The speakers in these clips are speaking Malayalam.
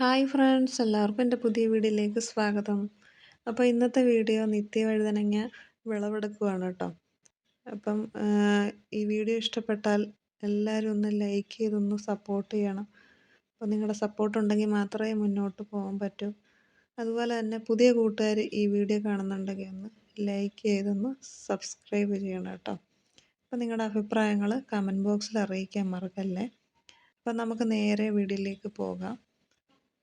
ഹായ് ഫ്രണ്ട്സ് എല്ലാവർക്കും എന്റെ പുതിയ വീഡിയോയിലേക്ക് സ്വാഗതം. അപ്പോൾ ഇന്നത്തെ വീഡിയോ നിത്യവഴുതനങ്ങ വിളവെടുക്കുകയാണ് കേട്ടോ. അപ്പം ഈ വീഡിയോ ഇഷ്ടപ്പെട്ടാൽ എല്ലാവരും ഒന്ന് ലൈക്ക് ചെയ്തൊന്ന് സപ്പോർട്ട് ചെയ്യണം. അപ്പോൾ നിങ്ങളുടെ സപ്പോർട്ട് ഉണ്ടെങ്കിൽ മാത്രമേ മുന്നോട്ട് പോകാൻ പറ്റൂ. അതുപോലെ തന്നെ പുതിയ കൂട്ടുകാർ ഈ വീഡിയോ കാണുന്നുണ്ടെങ്കിൽ ഒന്ന് ലൈക്ക് ചെയ്തൊന്ന് സബ്സ്ക്രൈബ് ചെയ്യണം കേട്ടോ. അപ്പോൾ നിങ്ങളുടെ അഭിപ്രായങ്ങൾ കമന്റ് ബോക്സിൽ അറിയിക്കാൻ മറക്കല്ലേ. അപ്പം നമുക്ക് നേരെ വീഡിയോയിലേക്ക് പോകാം.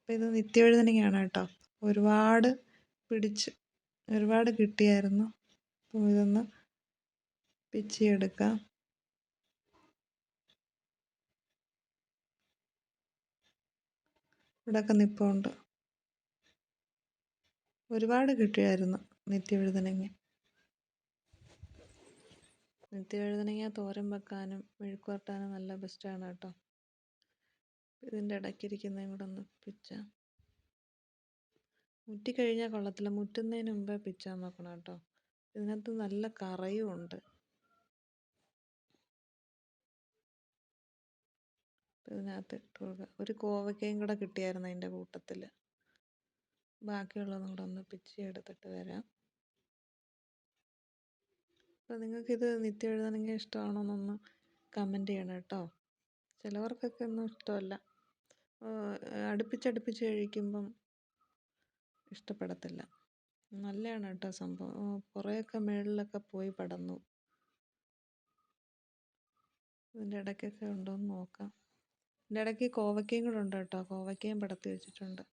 അപ്പം ഇത് നിത്യവഴുതനങ്ങയാണ് കേട്ടോ. ഒരുപാട് പിടിച്ച് ഒരുപാട് കിട്ടിയായിരുന്നു. അപ്പം ഇതൊന്ന് പിച്ചിയെടുക്കാം. ഇവിടെയൊക്കെ നിപ്പുണ്ട്. ഒരുപാട് കിട്ടിയായിരുന്നു നിത്യവഴുതനങ്ങ. നിത്യവഴുതനങ്ങ തോരൻ വെക്കാനും മെഴുക്ക് വരട്ടാനും നല്ല ബെസ്റ്റാണ് കേട്ടോ. ഇതിന്റെ ഇടയ്ക്കിരിക്കുന്നതും കൂടെ ഒന്ന് പിച്ചാം. മുറ്റിക്കഴിഞ്ഞാൽ കൊള്ളത്തില്ല. മുറ്റുന്നതിന് മുമ്പേ പിച്ചാൻ നോക്കണം കേട്ടോ. ഇതിനകത്ത് നല്ല കറയും ഉണ്ട്. ഇതിനകത്ത് ഇട്ട് കൊടുക്കുക ഒരു കോവയ്ക്കയും കൂടെ കിട്ടിയായിരുന്നു അതിന്റെ കൂട്ടത്തിൽ ബാക്കിയുള്ളതും കൂടെ ഒന്ന് പിച്ചി എടുത്തിട്ട് വരാം. അപ്പോൾ നിങ്ങൾക്കിത് നിത്യം എഴുതണമെങ്കിൽ ഇഷ്ടമാണോ എന്നൊന്ന് കമന്റ് ചെയ്യണം കേട്ടോ. ചിലവർക്കൊക്കെ ഒന്നും ഇഷ്ടമല്ല. അടുപ്പിച്ചടുപ്പിച്ച് കഴിക്കുമ്പം ഇഷ്ടപ്പെടത്തില്ല. നല്ലതാണ് കേട്ടോ സംഭവം കുറേയൊക്കെ മുകളിലൊക്കെ പോയി പടന്നു. ഇതിന്റെ ഇടയ്ക്കൊക്കെ ഉണ്ടോ എന്ന് നോക്കാം. ഇതിന്റെ ഇടയ്ക്ക് കോവയ്ക്കയും കൂടെ ഉണ്ട് കേട്ടോ കോവയ്ക്കയും പടത്തി വെച്ചിട്ടുണ്ട്.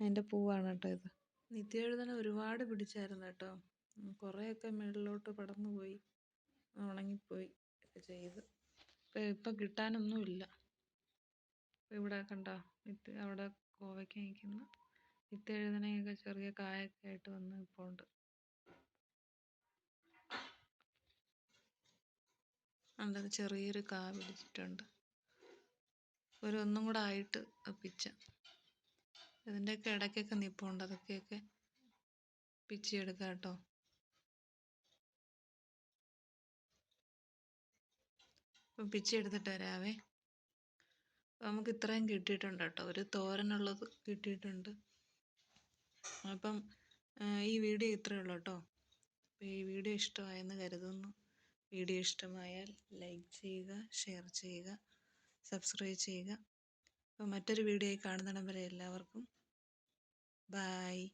അതിന്റെ പൂവാണ് കേട്ടോ ഇത്. നിത്യവഴുതന ഒരുപാട് പിടിച്ചായിരുന്നു കേട്ടോ കുറേയൊക്കെ മുകളിലോട്ട് പടന്നു പോയി ഉണങ്ങിപ്പോയി ഒക്കെ ചെയ്ത്. ഇപ്പം ഇപ്പം കിട്ടാനൊന്നുമില്ല. ഇവിടെ കണ്ടോ? വിത്ത് അവിടെ കോവയ്ക്ക നിൽക്കുന്നു വിത്ത് എഴുതണയൊക്കെ ചെറിയ കായൊക്കെ ആയിട്ട് വന്ന് ഉണ്ട്. കണ്ടത് ചെറിയൊരു കാ പിടിച്ചിട്ടുണ്ട്. ഒരു ഒന്നും കൂടെ ആയിട്ട് പിച്ച. ഇതിന്റെയൊക്കെ ഇടയ്ക്കൊക്കെ നിൽപ്പുണ്ട് അതൊക്കെയൊക്കെ പിച്ചിയെടുക്കാം കേട്ടോ. പിച്ചെടുത്തിട്ട് വരാവേ. നമുക്ക് ഇത്രയും കിട്ടിയിട്ടുണ്ട് കേട്ടോ. ഒരു തോരനുള്ളത് കിട്ടിയിട്ടുണ്ട്. അപ്പം ഈ വീഡിയോ ഇത്രയേ ഉള്ളൂ കേട്ടോ. ഈ വീഡിയോ ഇഷ്ടമായെന്ന് കരുതുന്നു. വീഡിയോ ഇഷ്ടമായാൽ ലൈക്ക് ചെയ്യുക ഷെയർ ചെയ്യുക സബ്സ്ക്രൈബ് ചെയ്യുക. അപ്പോൾ മറ്റൊരു വീഡിയോയിൽ കാണുന്നിടം വരെ എല്ലാവർക്കും ബായ്.